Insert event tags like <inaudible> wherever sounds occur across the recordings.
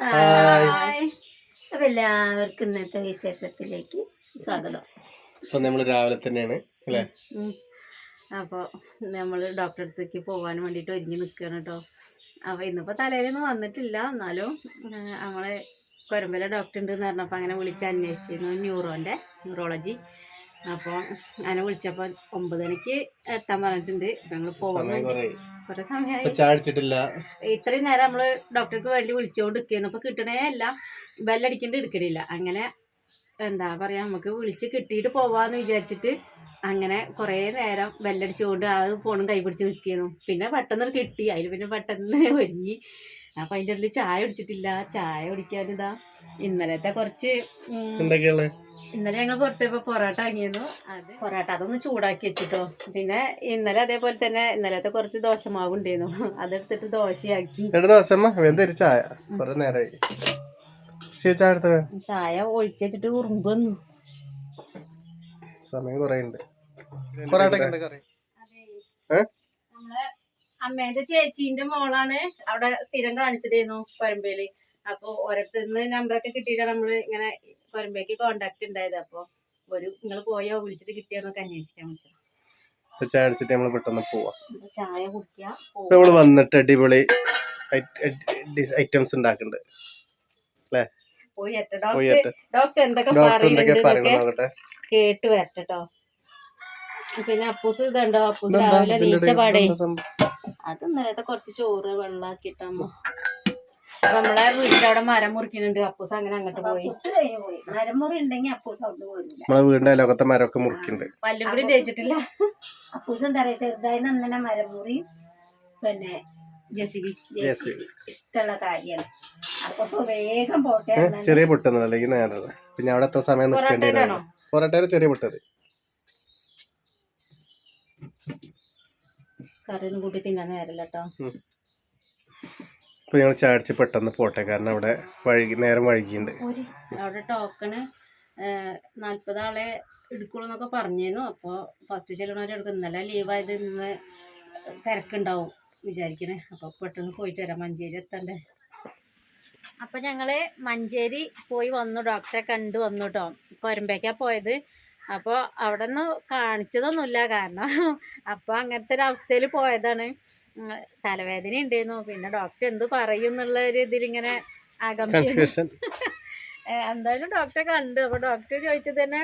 Hi അപ്പൊ എല്ലാവർക്കും ഇന്നത്തെ വിശേഷത്തിലേക്ക് സ്വാഗതം. അപ്പൊ നമ്മൾ രാവിലെ തന്നെയാണ് അല്ലേ? അപ്പോൾ നമ്മൾ ഡോക്ടറെ അടുത്തേക്ക് പോകാൻ വേണ്ടിയിട്ട് ഒരുങ്ങി നിൽക്കുകയാണ് കേട്ടോ അപ്പോൾ ഇന്നിപ്പോൾ തലയിലൊന്നും വന്നിട്ടില്ല എന്നാലും നമ്മളെ കൊരമ്പല ഡോക്ടർ ഉണ്ട് എന്ന് പറഞ്ഞപ്പോൾ അങ്ങനെ വിളിച്ച് അന്വേഷിച്ചിരുന്നു ന്യൂറോന്റെ ന്യൂറോളജി അപ്പോൾ അങ്ങനെ വിളിച്ചപ്പോൾ ഒമ്പത് മണിക്ക് എത്താൻ പറഞ്ഞിട്ടുണ്ട്. ഞങ്ങൾ സമയം പോകുന്നു കുറെ സമയമായി ഇത്രയും നേരം നമ്മൾ ഡോക്ടർക്ക് വേണ്ടി വിളിച്ചോണ്ട് നിൽക്കുന്നു അപ്പൊ കിട്ടണേ അല്ല. ബെല്ലടിക്കേണ്ടി എടുക്കണില്ല. അങ്ങനെ എന്താ പറയാ നമുക്ക് വിളിച്ച് കിട്ടിയിട്ട് പോവാന്ന് വിചാരിച്ചിട്ട് അങ്ങനെ കുറേ നേരം ബെല്ലടിച്ചുകൊണ്ട് ആ ഫോണും കൈപിടിച്ച് നിൽക്കുന്നു. പിന്നെ പെട്ടെന്ന് കിട്ടി. അതിൽ പിന്നെ പെട്ടെന്ന് ഒരുങ്ങി. അപ്പം അതിന്റെ ഉള്ളിൽ ചായ കുടിച്ചിട്ടില്ല. ചായ കുടിക്കാനിതാ ഇന്നലത്തെ കുറച്ച് ഇന്നലെ ഞങ്ങൾ പുറത്തേപ്പോ പൊറോട്ട വാങ്ങിയിരുന്നു. അത്. പൊറോട്ട അതൊന്ന് ചൂടാക്കി വെച്ചിട്ടോ. പിന്നെ ഇന്നലെ അതേപോലെ തന്നെ ഇന്നലത്തെ കുറച്ച് ദോശമാവ് ഉണ്ടായിരുന്നു. അതെടുത്തിട്ട് ദോശയാക്കി. ചായ. കുറെ നേരമായി ചായ ചായ ഒഴിച്ച് വെച്ചിട്ട് ഉറുമ്പ് വന്നു. സമയം കുറെ? ഉണ്ട് പൊറാട്ട അമ്മേന്റെ ചേച്ചീന്റെ മോളാണ് അവിടെ സ്ഥിരം കാണിച്ചതായിരുന്നു കൊരമ്പേൽ ഓരോരുത്തരിൽ നിന്ന് നമ്പറൊക്കെ കിട്ടിയിട്ടാണ് നമ്മൾ ഇങ്ങനെ പൊരമ്പേക്ക് കോണ്ടാക്ട് ഉണ്ടായത്. അപ്പൊ ഒരു നിങ്ങൾ പോയോ? വിളിച്ചിട്ട് കിട്ടിയോ എന്നൊക്കെ അന്വേഷിക്കാൻ വെച്ചത് ചായ അടിച്ചിട്ട് നമ്മൾ പെട്ടെന്ന് പോവാം. ചായ കുടിക്കുക നമ്മൾ വന്നിട്ട് അടിപൊളി ഐറ്റംസ് ഉണ്ടാക്കുന്നുണ്ട് അല്ലേ? ഡോക്ടർ എന്തൊക്കെ പറയുന്നുണ്ട് കേട്ട് വരട്ടോ പിന്നെ അപ്പൂസ് ഇതുണ്ടോ? അപ്പൂസ് രാവിലെ നീച്ച പാടേ അത് ഇന്നലത്തെ കുറച്ച് ചോറ് വെള്ളാക്കിട്ടമ്മ നമ്മളെ വീട്ടിൽ അവിടെ മരം മുറിക്കുന്നുണ്ട്. അപ്പൂസ് അങ്ങനെ അങ്ങോട്ട് പോയി. മരം മുറി പോയി. മരമുറി ഉണ്ടെങ്കിൽ അപ്പൂസ് അവിടെ പോയില്ല നമ്മളെ വീടിന്റെ ലോകത്തെ മരമൊക്കെ മുറിക്കുന്നുണ്ട്. പല്ലും കൂടി തേച്ചിട്ടില്ല അപ്പൂസ് എന്താ പറയാ ചെറുതായി നന്നനെ മരമുറി പിന്നെ ജെസിബി. ജെസി. ഇഷ്ടമുള്ള കാര്യമാണ്. അപ്പൊ വേഗം പോട്ടെ ചെറിയ പൊട്ടുന്നില്ല അല്ലെങ്കിൽ നേരെ പിന്നെ അവിടെ എത്ര സമയം നിൽക്കേണ്ടി പൊറോട്ടയിലാണോ? ചെറിയ പൊട്ടത്. കറി ഒന്നും കൂട്ടി തിന്നാൻ നേരല്ല കേട്ടോ. ഇപ്പൊ ഞങ്ങൾ ചാടിച്ച് പെട്ടെന്ന് പോട്ടെ. കാരണം അവിടെ വഴുകി നേരം വഴുകിയുണ്ട് അവിടെ ടോക്കണ് നാല്പതാളെ ആളെ എടുക്കുള്ളൂ എന്നൊക്കെ പറഞ്ഞിരുന്നു. അപ്പോൾ ഫസ്റ്റ് ചെല്ലണവരെടുക്കും എടുക്കും ഇന്നലെ ലീവായത് ഇന്ന് തിരക്കുണ്ടാവും വിചാരിക്കണേ. അപ്പോൾ പെട്ടെന്ന് പോയിട്ട് വരാം. മഞ്ചേരി എത്തണ്ടേ? അപ്പോൾ ഞങ്ങൾ മഞ്ചേരി പോയി വന്നു. ഡോക്ടറെ കണ്ടു വന്നു കേട്ടോ കൊരമ്പേക്കാ പോയത്. അപ്പോൾ അവിടെ നിന്ന് കാണിച്ചതൊന്നുമില്ല കാരണം. അപ്പോൾ അങ്ങനത്തെ ഒരു അവസ്ഥയിൽ പോയതാണ്. തലവേദന ഉണ്ടായിരുന്നു പിന്നെ ഡോക്ടർ എന്ത് പറയും എന്നുള്ള ഒരു ഇതിലിങ്ങനെ ആകാംക്ഷ <laughs> എന്തായാലും ഡോക്ടറെ കണ്ടു. അപ്പോൾ ഡോക്ടർ ചോദിച്ചത് തന്നെ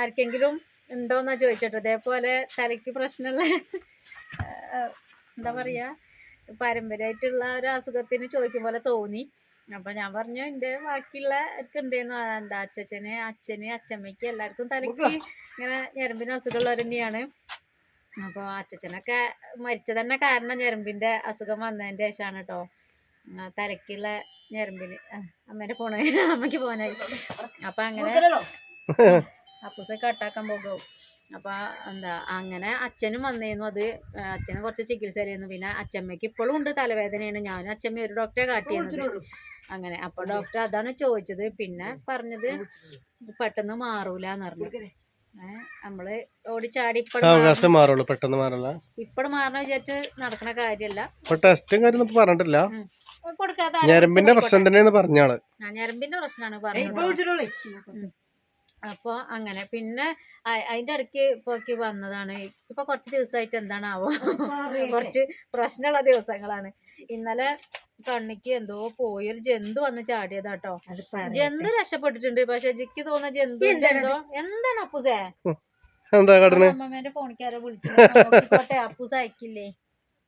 ആർക്കെങ്കിലും ഉണ്ടോന്നാ ചോദിച്ചിട്ട് ഇതേപോലെ തലയ്ക്ക് പ്രശ്നമുള്ള എന്താ പറയാ പാരമ്പര്യമായിട്ടുള്ള ഒരു അസുഖത്തിന് ചോദിക്കും പോലെ തോന്നി. അപ്പൊ ഞാൻ പറഞ്ഞു എന്റെ ബാക്കിയുള്ള ഉണ്ടായിരുന്നു എന്താ അച്ഛന് അച്ഛന് അച്ഛമ്മയ്ക്ക് എല്ലാവർക്കും തലയ്ക്ക് ഇങ്ങനെ ഞരമ്പിന് അസുഖമുള്ളവർ തന്നെയാണ്. അപ്പോൾ അച്ഛനൊക്കെ മരിച്ചതന്നെ കാരണം ഞരമ്പിന്റെ അസുഖം വന്നതിന്റെ ശേഷമാണ് കേട്ടോ തലക്കുള്ള ഞരമ്പിന്. ആ, അമ്മേന്റെ ഫോണ് അമ്മയ്ക്ക് പോകാനായി അപ്പൊ അങ്ങനെ അപ്പൂസ കട്ടാക്കാൻ പോകും അപ്പൊ എന്താ അങ്ങനെ അച്ഛനും വന്നിരുന്നു അത് അച്ഛനും കുറച്ച് അറിയുന്നു പിന്നെ അച്ഛമ്മയ്ക്ക് ഇപ്പോഴും ഉണ്ട് തലവേദനയാണ്. ഞാനും അച്ഛമ്മ ഒരു ഡോക്ടറെ കാട്ടിയിരുന്നത് അങ്ങനെ അപ്പൊ ഡോക്ടർ അതാണ് ചോദിച്ചത്. പിന്നെ പറഞ്ഞത് പെട്ടെന്ന് മാറൂലെന്ന് പറഞ്ഞു. ഏഹ് നമ്മൾ ഓടിച്ചാടി അവകാശം മാറുള്ളൂ പെട്ടെന്ന് മാറില്ല. ഇപ്പഴും മാറണ വിചാരിച്ച് നടക്കണ കാര്യല്ല. ഇപ്പൊ ടെസ്റ്റും കാര്യം പറഞ്ഞിട്ടില്ല. കൊടുക്കാതെ ഞരമ്പിന്റെ പ്രശ്നം തന്നെയെന്ന് പറഞ്ഞാൾ. ആ, ഞരമ്പിന്റെ പ്രശ്നമാണ് പറഞ്ഞത് അപ്പൊ അങ്ങനെ. പിന്നെ അതിന്റെ ഇടയ്ക്ക് പോക്കി വന്നതാണ്. ഇപ്പൊ കുറച്ച് ദിവസമായിട്ട് എന്താണാവോ? കുറച്ച് പ്രശ്നമുള്ള ദിവസങ്ങളാണ്. ഇന്നലെ കണ്ണിക്ക് എന്തോ പോയി ഒരു ജന്തു വന്ന് ചാടിയതാട്ടോ. ജന്തു രക്ഷപ്പെട്ടിട്ടുണ്ട്. പക്ഷെ ജിക്ക് തോന്നുന്ന ജന്തു എന്തോ എന്താണ് അപ്പൂസേ? അമ്മമ്മേന്റെ ഫോണിക്കാരോ വിളിച്ചോട്ടെ <laughs> അപ്പൂസ് അയക്കില്ലേ?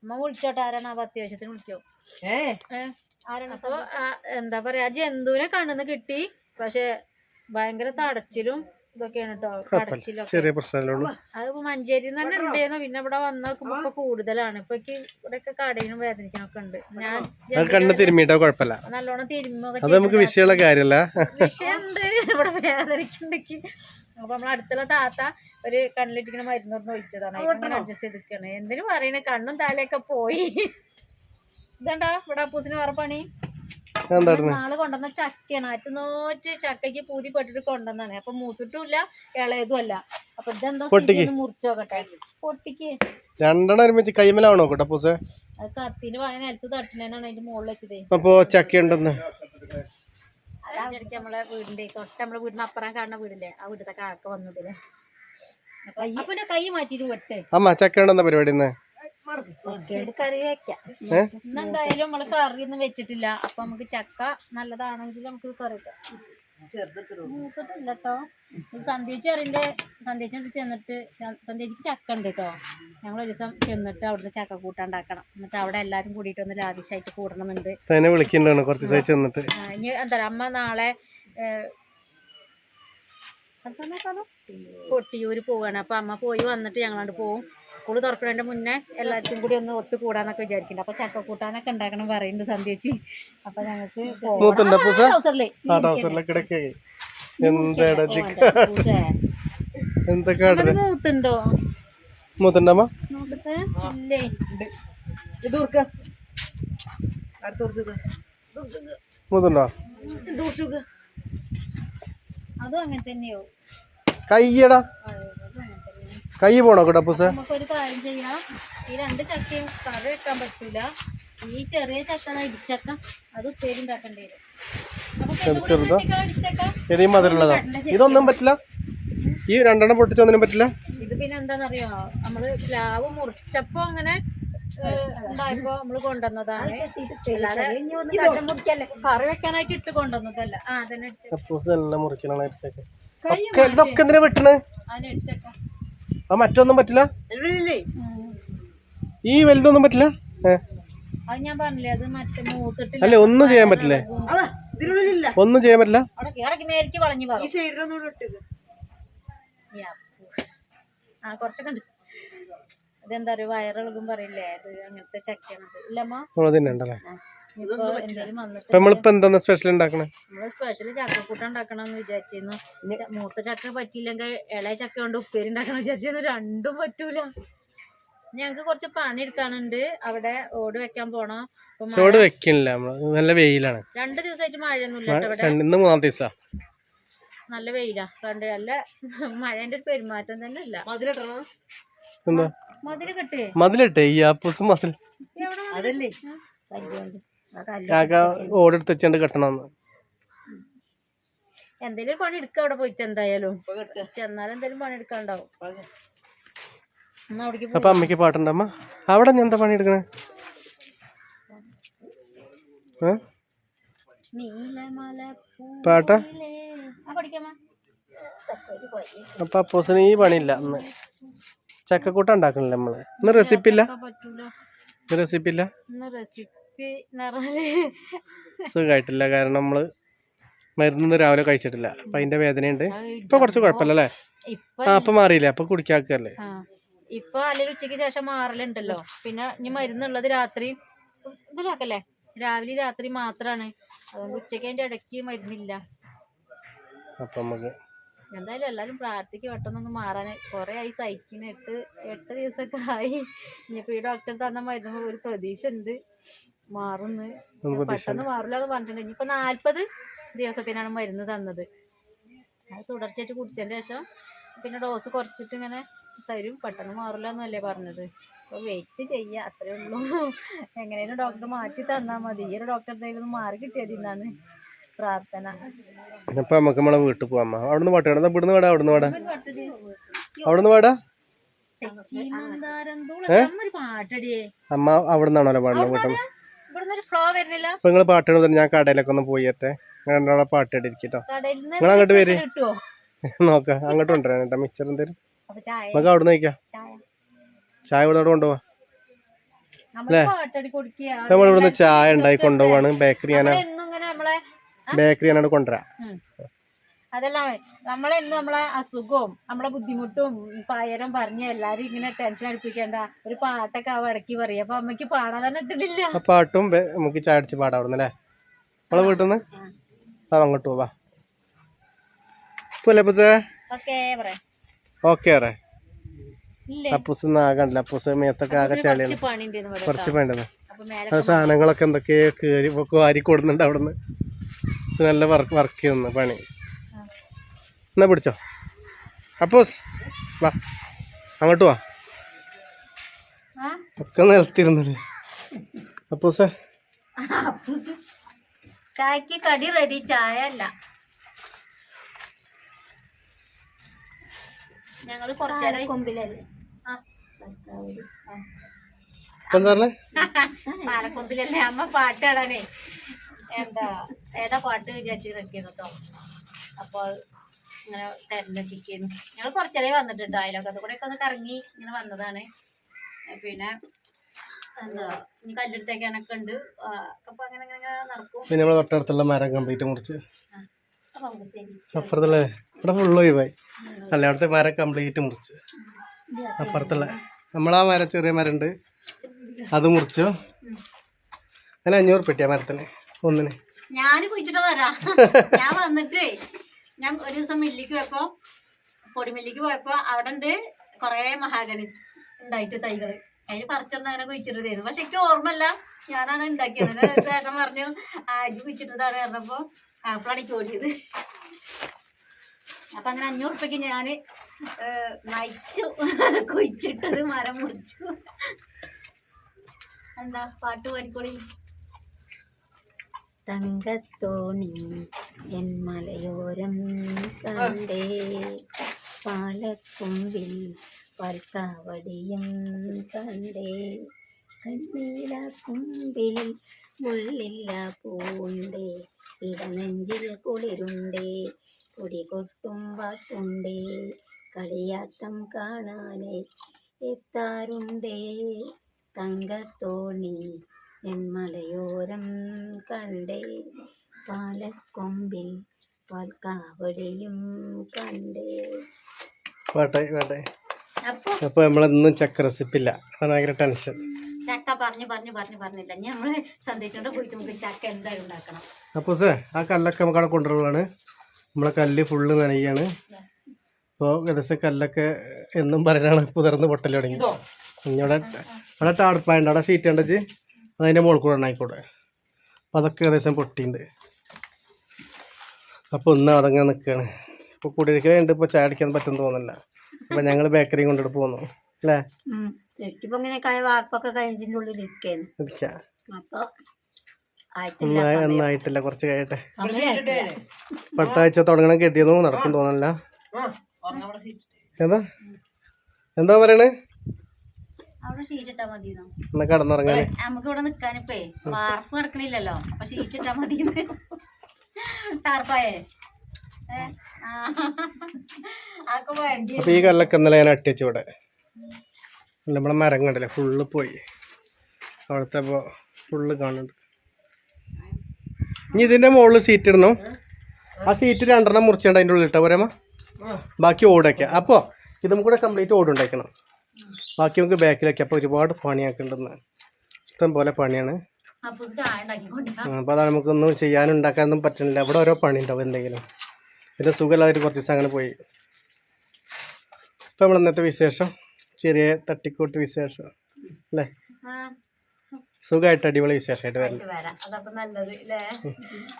അമ്മ വിളിച്ചോട്ടെ ആരാണ് അപ്പൊ അത്യാവശ്യത്തിന് വിളിക്കോ? ഏ? ആരാണ് അപ്പൊ എന്താ പറയാ ജന്തുവിനെ കണ്ണുന്ന് കിട്ടി. പക്ഷെ ഭയങ്കര തടച്ചിലും ഇതൊക്കെയാണ് കേട്ടോ ചെറിയ പ്രശ്നമല്ലേ ഉള്ളൂ. അതിപ്പോ മഞ്ചേരി തന്നെ ഉണ്ടായിരുന്നു പിന്നെ ഇവിടെ വന്ന് നോക്കുമ്പോ ഇപ്പൊ കൂടുതലാണ്. ഇപ്പൊ ഇവിടെയൊക്കെ കടയിലും വേദനിക്കണൊക്കെ ഉണ്ട്. ഞാൻ കണ്ണ് തിരുമ്മിട്ടോ കുഴപ്പമില്ല. നല്ലോണം തിരുമ്പൊക്കെ അത് നമുക്ക് വിഷയമുള്ള കാര്യമല്ല. വിഷയമുണ്ട്. ഇവിടെ വേദനിക്കുണ്ടെങ്കിൽ അപ്പൊ നമ്മളെ അടുത്തുള്ള താത്ത ഒരു കണ്ണിലിട്ടിങ്ങനെ മരുന്ന് കൊണ്ട് ഒഴിച്ചതാണ് അഡ്ജസ്റ്റ് ചെയ്തിരിക്കണേ എന്തിനു പറയണേ? കണ്ണും തലയൊക്കെ പോയി. ഇതണ്ടാ ഇവിടെ അപ്പൂസിന് വേറെ പണി? നാൾ കൊണ്ടുവന്ന ചക്കയാണ്. അറ്റ് നോറ്റ് ചക്കയ്ക്ക് പൂതി പെട്ടിട്ട് കൊണ്ടുവന്നാണ് അപ്പൊ മൂത്തിട്ടുമില്ല ഇളയതും അല്ല അപ്പൊ ഇതെന്താ മുറിച്ചോക്കട്ടെ പൊട്ടിക്ക്. രണ്ടെണ്ണം ഒരുമിച്ച് കൈമലാവണോ കേട്ടോ പൂസേ? അത് കത്തിന് വായ നിലത്ത് തട്ടുന്നതിനാണ് അതിന്റെ മുകളിൽ വെച്ചതേ. അപ്പോ ചക്ക ഉണ്ടെന്ന് നമ്മളെ വീടിന്റെ തൊട്ട് നമ്മളെ വീടിന് അപ്പുറം കാണുന്ന വീടില്ലേ? ആ വീട്ടിലത്തെ കാക്ക വന്നതില്ലേ അപ്പൊ കൈ മാറ്റിട്ട് വെട്ട് അമ്മ ചക്ക ഉണ്ടെന്ന പരിപാടി കറി വെക്കാം. ഇന്നെന്തായാലും നമ്മൾ കറി ഒന്നും വെച്ചിട്ടില്ല. അപ്പൊ നമുക്ക് ചക്ക നല്ലതാണെങ്കിൽ നമുക്ക് കറി വെക്കാം. മൂത്തിട്ടില്ല കേട്ടോ സന്ധ്യച്ച് അറിന്റെ സന്ധ്യച്ച് ചെന്നിട്ട്. സന്ധ്യച്ചിക്ക് ചക്ക ഉണ്ട് കേട്ടോ ഞങ്ങൾ ഒരു ദിവസം ചെന്നിട്ട് അവിടുന്ന് ചക്ക കൂട്ടാണ്ടാക്കണം. എന്നിട്ട് അവിടെ എല്ലാരും കൂടിയിട്ട് ഒന്ന് ലാവിശായിട്ട് കൂടണമെന്നുണ്ട്. കുറച്ച് ദിവസമായി ചെന്നിട്ട്. ഇനി എന്താ അമ്മ നാളെ? കൊട്ടിയൂര് പോവാണ്. അപ്പൊ അമ്മ പോയി വന്നിട്ട് ഞങ്ങളാണ്ട് പോവും. സ്കൂൾ തുറക്കുന്നതിന്റെ മുന്നേ എല്ലാവർക്കും കൂടി ഒന്ന് ഒത്തു കൂടാന്നൊക്കെ വിചാരിക്കുന്നുണ്ട്. അപ്പൊ ചക്ക കൂട്ടാനൊക്കെ ഉണ്ടാക്കണം പറയുന്നുണ്ട് സന്ധ്യച്ചി അപ്പൊ ഞങ്ങൾക്ക് മൂത്തുണ്ടോ ട്രൗസറിലേ ആ ടൗസറിലൊക്കെ കിടക്കേ എന്താടാ ചിക്ക എന്തൊക്കെ ആടൽ മൂത്തുണ്ടോ മൂത്തുണ്ടമ്മ നോക്കട്ടെ ഇല്ലേ മൂത്തുണ്ടോ അതും അങ്ങനെ തന്നെയോ കയ്യടാ. കൈ പോണോ കേട്ടോ അപ്പൂസ? നമുക്കൊരു കാര്യം ചെയ്യാം. ഈ രണ്ട് ചക്കയും കറി വെക്കാൻ പറ്റൂല. ഈ ചെറിയ ചക്ക ഇടിച്ചക്ക അത് ഉപ്പേരി ഉണ്ടാക്കേണ്ടി വരും. ചെറുതാ? കൂട്ടിക്കാം ഇടിച്ചക്ക. ഏതീ മധുരമുള്ളതാ. ഇതൊന്നും പറ്റില്ല. ഈ രണ്ടെണ്ണം പൊട്ടിച്ചൊന്നിനും പറ്റില്ല. ഇത് പിന്നെ എന്താന്നറിയോ നമ്മൾ പ്ലാവ് മുറിച്ചപ്പോ അങ്ങനെ ഉണ്ടായപ്പോ നമ്മൾ കൊണ്ടുവന്നതാണ്. അല്ലാതെ കറി വെക്കാനായിട്ട് ഇട്ട് കൊണ്ടുവന്നതല്ല. ആ അതന്നെ എല്ലാം മുറിക്കണം ഇതൊക്കെ എന്തിനാ വെട്ടണ്? ആ മറ്റൊന്നും പറ്റില്ല. ഈ വലുതൊന്നും പറ്റില്ല? അത് ഞാൻ പറഞ്ഞില്ലേ അത് മറ്റേ മൂത്തിട്ടില്ല. അല്ല ഒന്നും ചെയ്യാൻ പറ്റില്ലേ? ഒന്നും ചെയ്യാൻ പറ്റില്ല? വളഞ്ഞു പറഞ്ഞു ആ കുറച്ചൊക്കെ ഉണ്ട്. ഇതെന്താ പറയുക വയറിളകും പറയില്ലേ? അത് അങ്ങനത്തെ ചക്കയാണത്. ഇല്ലമ്മ. ഇപ്പൊ നമ്മളിപ്പോ എന്താ സ്പെഷ്യൽ ഉണ്ടാക്കണേ നമ്മൾ സ്പെഷ്യൽ ചക്കക്കൂട്ട ഉണ്ടാക്കണം എന്ന് വിചാരിച്ചിരുന്നു മൂത്ത ചക്ക പറ്റിയില്ലെങ്കിൽ ഇളയ ചക്ക കൊണ്ട് ഉപ്പേരി ഉണ്ടാക്കണം വിചാരിച്ചിരുന്നു. രണ്ടും പറ്റൂല. ഞങ്ങക്ക് കുറച്ച് പണി എടുക്കാനുണ്ട്. അവിടെ ഓട് വെക്കാൻ പോണം. ചോട് വെക്കണില്ല നല്ല വെയിലാണ്. രണ്ട് ദിവസമായിട്ട് മഴ ഒന്നും ഇന്ന് മൂന്നാം ദിവസാ. നല്ല വെയിലാ. കണ്ട് നല്ല മഴേന്റെ ഒരു പെരുമാറ്റം തന്നെ ഇല്ല. മതിലിട്ടെ ഈ ആപ്പൂസ് മതിൽ. ഓടെടുത്ത് വെച്ചാണ്ട് കെട്ടണമെന്ന് എന്തേലും പണി എടുക്ക അവിടെ പോയിട്ട് എന്തായാലും. ചെന്നാലും എന്തേലും പണി എടുക്കാണ്ടാവും അപ്പൊ അമ്മയ്ക്ക് പാട്ടുണ്ടമ്മ അവിടെ ഞാൻ എന്താ പണി എടുക്കണേ പാട്ട? അപ്പൊ അപ്പോസിന് ഈ പണിയില്ല ഇന്ന്. ചക്കക്കൂട്ട ഉണ്ടാക്കണില്ല നമ്മൾ? ഇന്ന് റെസിപ്പി ഇല്ല? ഇന്ന് റെസിപ്പി ഇല്ല? സുഖമായിട്ടില്ല കാരണം നമ്മൾ മരുന്ന് രാവിലെ കഴിച്ചിട്ടില്ല. അപ്പൊ അതിന്റെ വേദനയുണ്ട്. ഇപ്പൊ കുറച്ച് കുഴപ്പമില്ല അല്ലേ ഇപ്പൊ ആ അപ്പൊ മാറിയില്ലേ? അപ്പൊ കുടിക്കാക്കല്ലേ? ഇപ്പൊ അല്ലെങ്കിൽ ഉച്ചയ്ക്ക് ശേഷം മാറലുണ്ടല്ലോ. പിന്നെ ഇനി മരുന്നുള്ളത് രാത്രി ഇതിലാക്കല്ലേ? രാവിലെ രാത്രി മാത്രാണ്. അതുകൊണ്ട് ഉച്ചയ്ക്ക് അതിന്റെ ഇടയ്ക്ക് മരുന്നില്ല. അപ്പൊ നമുക്ക് എന്തായാലും എല്ലാരും പ്രാർത്ഥിക്കും പെട്ടെന്നൊന്ന് മാറാൻ കുറെ ആയി സഹിക്കുന്ന എട്ട് എട്ട് ദിവസമൊക്കെ ആയി. ഇനിയിപ്പോ ഈ ഡോക്ടർ തന്ന മരുന്ന് ഒരു പ്രതീക്ഷ ഉണ്ട് മാറുന്ന് പെട്ടെന്ന് മാറില്ല എന്ന് പറഞ്ഞിട്ടുണ്ട്. ഇനിയിപ്പോ നാല്പത് ദിവസത്തിനാണ് മരുന്ന് തന്നത്. അത് തുടർച്ചയായിട്ട് കുടിച്ചതിന് ശേഷം പിന്നെ ഡോസ് കുറച്ചിട്ട് ഇങ്ങനെ തരും. പെട്ടെന്ന് മാറില്ല എന്നല്ലേ പറഞ്ഞത്. അപ്പൊ വെയിറ്റ് ചെയ്യ. അത്രേ ഉള്ളൂ. എങ്ങനെയാണ് ഡോക്ടർ മാറ്റി തന്നാ മതി. ഈ ഒരു ഡോക്ടർ എന്തെങ്കിലും മാറി കിട്ടിയത് ഇന്നാണ് പ്രാർത്ഥന. അപ്പൊ നമുക്ക് നമ്മളെ വീട്ടിൽ പോവാം. അവിടുന്ന് പാട്ട് കിടന്നാ ഇവിടുന്ന് വേടാ? അവിടുന്ന് വേടാ. അവിടുന്ന് വേടാ? അമ്മ അവിടെ നിന്നാണല്ലോ പാടുന്നത് വീട്ടിൽ ഫ്ലോ വരുന്നില്ല. അപ്പൊ നിങ്ങൾ പാട്ട് ഇടുന്നത് ഞാൻ കടയിലൊക്കെ ഒന്ന് പോയിട്ടെ രണ്ടാളെ പാട്ട് ഇടിരിക്കട്ടോ നിങ്ങൾ അങ്ങോട്ട് വരി. <laughs> നോക്ക അങ്ങോട്ട് കൊണ്ടുവരാൻ കേട്ടോ. മിച്ചർ എന്തേലും. നമുക്ക് അവിടെ നിന്ന് ചായ. ചായ ഇവിടെ കൊണ്ടുപോവാ. അല്ലേ? പാട്ടടി കൊടുക്കുക നമ്മൾ ഇവിടുന്ന് ചായ ഉണ്ടാക്കി കൊണ്ടുപോവാണ്. ബേക്കറി ഞാൻ ഇങ്ങനെ നമ്മളെ ബേക്കറി ആണ് കൊണ്ടുവരാം. അതെല്ലാം നമ്മളെ ഇന്ന് നമ്മളെ അസുഖവും നമ്മളെ ബുദ്ധിമുട്ടും പയരം പറഞ്ഞ് എല്ലാരും ഇങ്ങനെ ടെൻഷൻ അടുപ്പിക്കേണ്ട ഒരു പാട്ടൊക്കെ അവ ഇടയ്ക്ക് പറയും. അപ്പൊ അമ്മയ്ക്ക് പാടാൻ തന്നെ ഇട്ടിട്ടില്ല. പാട്ടും നമുക്ക് ചായ അടിച്ച് പാടാം അവിടുന്ന് അല്ലേ നമ്മളെ വീട്ടിൽ നിന്ന് ആ അങ്ങോട്ട് പോവാ പോലെ അപ്പൂസേ? ഓക്കെ അപ്പൂസ് ആകണ്ടല്ല അപ്പൂസ് മേത്തൊക്കെ ആകെ ചളിയാണ്. കുറച്ച് ആ സാധനങ്ങളൊക്കെ എന്തൊക്കെയോ കയറി വാരി കൊടുക്കുന്നുണ്ട് അവിടുന്ന്. നല്ല വർക്ക് വർക്ക് ചെയ്യുന്ന പണി. എന്നാ പിടിച്ചോ? അപ്പോസ് വാ. അങ്ങോട്ട് വാ. ആ? ഒക്കെ നിലത്തിരുന്നില്ല? അപ്പോസ്. ചായക്ക് കടി റെഡി ചായ അല്ല. ഞങ്ങൾ കുറച്ചേരം കൊമ്പിലല്ലേ പാലക്കൊമ്പിലല്ലേ? അമ്മ പാട്ടാടാനേ എന്താ? ഏതാ പാട്ട് വിചാരിച്ച് നിൽക്കുന്നു കേട്ടോ അപ്പോൾ ഇങ്ങനെ തെരഞ്ഞെടുപ്പിക്കുന്നു ഞങ്ങൾ കുറച്ചേരെ വന്നിട്ടുണ്ട് അതിലൊക്കെ കൂടെ ഒക്കെ ഒന്ന് കറങ്ങി ഇങ്ങനെ വന്നതാണ്. പിന്നെ എന്താ ഇനി കല്ലെടുത്തേക്കാനൊക്കെ ഉണ്ട്. അപ്പൊ അങ്ങനെ അങ്ങനെ നടക്കും. പിന്നെ നമ്മളെ തൊട്ടടുത്തുള്ള മരം കംപ്ലീറ്റ് മുറിച്ച്. അപ്പുറത്തുള്ള ഇവിടെ ഫുള്ള് ഒഴിവായി. അല്ല അവിടുത്തെ മരം കംപ്ലീറ്റ് മുറിച്ച്. അപ്പുറത്തുള്ള നമ്മളാ മരം ചെറിയ മരം ഉണ്ട് അത് മുറിച്ചു? അങ്ങനെ അഞ്ഞൂറ് പെട്ടിയാ മരത്തിന് ഒന്നിന്. ഞാൻ കുഴിച്ചിട്ട് വരാ. ഞാൻ വന്നിട്ട് ഞാൻ ഒരു ദിവസം മില്ലിക്ക് പോയപ്പോ പൊടിമില്ലിക്ക് പോയപ്പോ അവിടെ ഉണ്ട് കൊറേ മഹാഗണി ഉണ്ടായിട്ട് തൈകൾ. അതിന് പറിച്ചോണ്ട് അങ്ങനെ കുഴിച്ചിട്ടതായിരുന്നു പക്ഷെ എനിക്ക് ഓർമ്മല്ല ഞാനാണ് ഉണ്ടാക്കിയത്. ചേട്ടൻ പറഞ്ഞു അരി കുഴിച്ചിട്ടതാണ് പറഞ്ഞപ്പോ അപ്പോഴാണ് എനിക്ക് ഓടിയത്. അപ്പൊ അങ്ങനെ അഞ്ഞൂറ് ഉറുപ്പ്യക്ക് ഞാൻ നയിച്ചു. കുഴിച്ചിട്ടത് മരം മുറിച്ചു. എന്താ പാട്ട് പാടിക്കോളി തങ്കത്തോണി എൻ മലയോരം കണ്ടേ. പാലക്കൊമ്പിൽ പൽക്കാവടിയും കണ്ടേ. കണ്ണീല കുമ്പിൽ മുള്ളില്ല പൂണ്ടേ. ഇടനെഞ്ചിൽ കുളിരുണ്ടേ. പൊടി കൊട്ടും പാട്ടുണ്ടേ കളിയാട്ടം കാണാനേ എത്താറുണ്ടേ. തങ്കത്തോണി എൻ മലയോരം കണ്ടേ. പാലക്കൊമ്പിൽ പാൽക്കാവടിയും കണ്ടേ. വേട്ടെ വേട്ടെ. അപ്പൊ? അപ്പോൾ നമ്മളെന്നും ചക്ക റെസിപ്പില്ല അതാണ് ഭയങ്കര ടെൻഷൻ. ചക്ക പറഞ്ഞു പറഞ്ഞു പറഞ്ഞു പറഞ്ഞില്ല. ഇനി നമ്മൾ സന്ദേശിച്ചോണ്ട് പോയിട്ട് നമുക്ക് ചക്ക എന്തായാലും ഉണ്ടാക്കണം. അപ്പോൾ സേ ആ കല്ലൊക്കെ നമുക്ക് അവിടെ കൊണ്ടുള്ളതാണ് നമ്മളെ കല്ല് ഫുള്ള് നനയാണ്. അപ്പോൾ ഏകദേശം കല്ലൊക്കെ എന്നും പറയാനാണ് പുതർന്ന് പൊട്ടൽ തുടങ്ങി. ഇവിടെ ഇവിടെ ടാർപ്പായുണ്ട്. അവിടെ ഷീറ്റ് ഉണ്ടെച്ച് അതിന്റെ മുകളിൽ കൂടെ ഉണ്ടായിക്കോട്ടെ അപ്പോൾ അതൊക്കെ ഏകദേശം പൊട്ടിയിട്ടുണ്ട്. അപ്പോൾ ഒന്ന് അതങ്ങനെ നിൽക്കുകയാണ് ഇപ്പോൾ കുടിയിരിക്കലുണ്ട് ഇപ്പോൾ ചായ അടിക്കാൻ പറ്റുമെന്ന് തോന്നുന്നില്ല. അപ്പോൾ ഞങ്ങൾ ബേക്കറി കൊണ്ടിട്ട് പോന്നു. അല്ലേ? ശരിക്കും ഇങ്ങനെ വാർപ്പൊക്കെ കഴിഞ്ഞതിന്റെ ഉള്ളിൽ ഒന്നായിട്ടില്ല കുറച്ച് കഴിയട്ടെ. അടുത്ത ആഴ്ച തുടങ്ങണം കെട്ടിയതും നടക്കും തോന്നല്ല എന്താ? എന്താ പറയണേ? അവിടെ ഷീറ്റ് ഇട്ടാ മതി എന്നാ കടന്നുറങ്ങാന്. നമുക്ക് ഇവിടെ നിക്കാനിപ്പേ. വാർപ്പ് കിടക്കണില്ലല്ലോ അപ്പൊ ഷീറ്റ് ഇട്ടാ മതി ടാർപ്പായേ അപ്പൊ ഈ കല്ലൊക്കെ ഇന്നലെ ഞാൻ അട്ടിച്ചു ഇവിടെ. നമ്മളെ മരം കണ്ടല്ലേ? ഫുള്ള് പോയി. അവിടുത്തെ ഇപ്പോൾ ഫുള്ള് കാണുന്നുണ്ട്. ഇനി ഇതിന്റെ മുകളിൽ സീറ്റ് ഇടണം? ആ സീറ്റ് രണ്ടെണ്ണം മുറിച്ചുകൊണ്ട് അതിന്റെ ഉള്ളിൽ ഇട്ടാ പോരാമ ബാക്കി ഓടൊക്കെ. അപ്പോ ഇതും കൂടെ കംപ്ലീറ്റ് ഓടുണ്ടാക്കണം. ബാക്കി നമുക്ക് ബാക്കിലൊക്കെ അപ്പോൾ ഒരുപാട് പണിയാക്കണ്ടെന്ന് ഇഷ്ടം പോലെ പണിയാണ്. അപ്പൊ അതാണ് നമുക്ക് അപ്പോൾ അതാണ് നമുക്കൊന്നും ചെയ്യാനും ഉണ്ടാക്കാനൊന്നും പറ്റണില്ല അവിടെ ഓരോ പണി ഉണ്ടാവും എന്തെങ്കിലും. പിന്നെ സുഖമില്ലാതെ കുറച്ച് ദിവസം അങ്ങനെ പോയി. ഇപ്പം നമ്മൾ ഇന്നത്തെ വിശേഷം. ചെറിയ തട്ടിക്കൂട്ട് വിശേഷം. അല്ലേ? സുഖമായിട്ട് അടിപൊളി വിശേഷമായിട്ട് വരാം. അതപ്പോ നല്ലത് അല്ലേ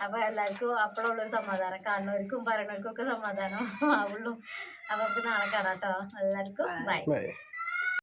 അപ്പൊ എല്ലാവർക്കും അപ്പോഴുള്ളൊരു സമാധാനം. കാണുന്നവർക്കും പറയണവർക്കും ഒക്കെ സമാധാനം ആവുള്ളൂ. അപ്പൊ നാളെ കാണാം കേട്ടോ. എല്ലാവർക്കും ബൈ.